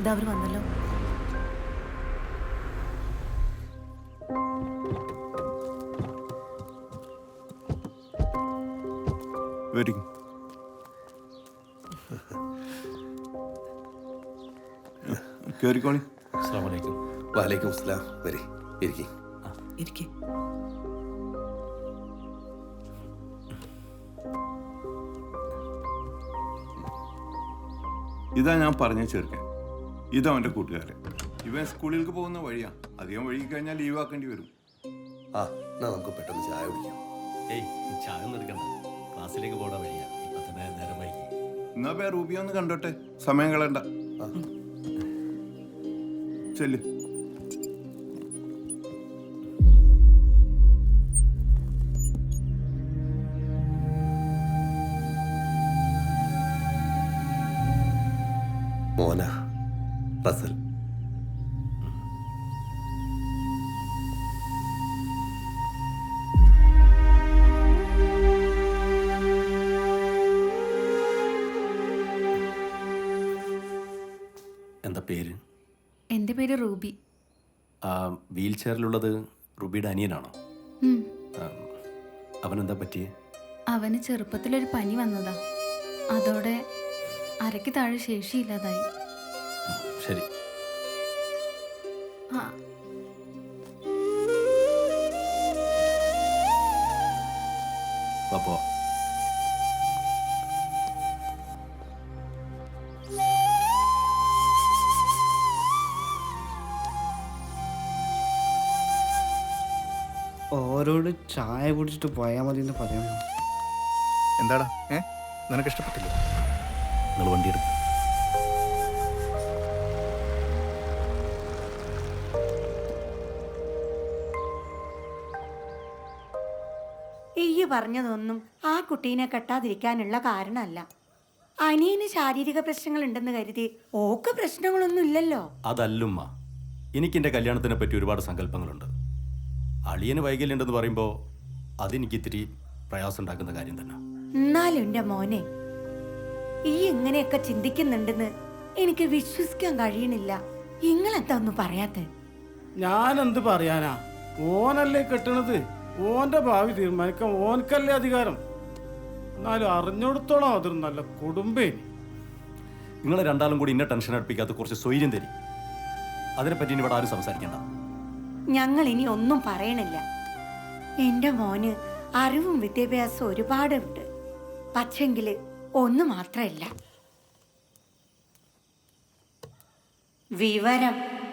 ഇതാ അവർ വന്നല്ലോ. വരും. കയറിക്കോളി അസ്സാമലൈക്കും വാലേക്കും അസ്സലാം. വരി. ഇരിക്കി. ഇരിക്കെ. ഇതാ ഞാൻ പറഞ്ഞ ചെറുക്കൻ ഇതാ അവന്റെ കൂട്ടുകാരൻ. ഇവൻ സ്കൂളിലേക്ക് പോകുന്ന വഴിയാ. അധികം വഴി കഴിഞ്ഞാൽ ലീവ് ആക്കേണ്ടി വരും. ആ എന്നാ നമുക്ക് പെട്ടെന്ന് ചായ കുടിക്കാം. ഏയ് ചായ നിൽക്കണ്ട ക്ലാസ്സിലേക്ക് പോടാ വഴിയാ. ഇപ്പൊ തന്നെ നേരം വൈകി. എന്നാ പേ റൂബിയ ഒന്ന് കണ്ടോട്ടെ. സമയം കളണ്ട ചെല്ലു. മോന. റസൽ എന്താ പേര്? എന്റെ പേര് റൂബി. ആ വീൽ ചെയറിലുള്ളത് റുബിയുടെ അനിയനാണോ? ഉം. ആ, അവനെന്താ പറ്റിയേ? അവന് ചെറുപ്പത്തിലൊരു പനി വന്നതാ. അതോടെ അരയ്ക്ക് താഴെ ശേഷിയില്ലാതായി. ശരി. അപ്പോ ഓരോട് ചായ കുടിച്ചിട്ട് പോയാൽ മതി എന്ന് പറയാമോ? എന്താടാ? ഏ? നിനക്ക് ഇഷ്ടപ്പെട്ടില്ല നിങ്ങൾ വണ്ടി എടുക്കും. പറഞ്ഞതൊന്നും ആ കുട്ടീനെ കെട്ടാതിരിക്കാനുള്ള കാരണമല്ല. അനിയന് ശാരീരിക പ്രശ്നങ്ങൾ ഉണ്ടെന്ന് കരുതി ഓക്ക് പ്രശ്നങ്ങളൊന്നും ഇല്ലല്ലോ അതല്ലുമ്മ. എനിക്ക് എന്റെ കല്യാണത്തിനെ പറ്റി ഒരുപാട് സങ്കല്പങ്ങളുണ്ട്. അളിയന് വൈകല്യമുണ്ടെന്ന് പറയുമ്പോ അതെനിക്ക് ഇത്തിരി പ്രയാസം ഉണ്ടാക്കുന്ന കാര്യം തന്നെ. എന്നാലും എന്റെ മോനെ ഈ എങ്ങനെയൊക്കെ ചിന്തിക്കുന്നുണ്ടെന്ന് എനിക്ക് വിശ്വസിക്കാൻ കഴിയണില്ല. നിങ്ങളെന്താ ഒന്നും പറയാത്തത് ഞാൻ എന്ത് പറയാനാ? ഓനല്ലേ കെട്ടണത്? ഓന്റെ ഭാവി തീരുമാനിക്കാൻ ഓൻക്കല്ലേ അധികാരം? എന്നാലും അറിഞ്ഞെടുത്തോളം അതൊരു നല്ല കുടുംബേ നിങ്ങൾ രണ്ടാളും കൂടി ഇന്നെ ടെൻഷൻ അടുപ്പിക്കാത്ത കുറച്ച് സ്വൈര്യം തരി. അതിനെപ്പറ്റി ഇനി ഇവിടെ ആരും സംസാരിക്കണ്ട. ഞങ്ങൾ ഇനി ഒന്നും പറയണില്ല. എന്റെ മോന് അറിവും വിദ്യാഭ്യാസവും ഒരുപാടുണ്ട്. പക്ഷെങ്കിൽ ഒന്ന് മാത്രമല്ല. വിവരം.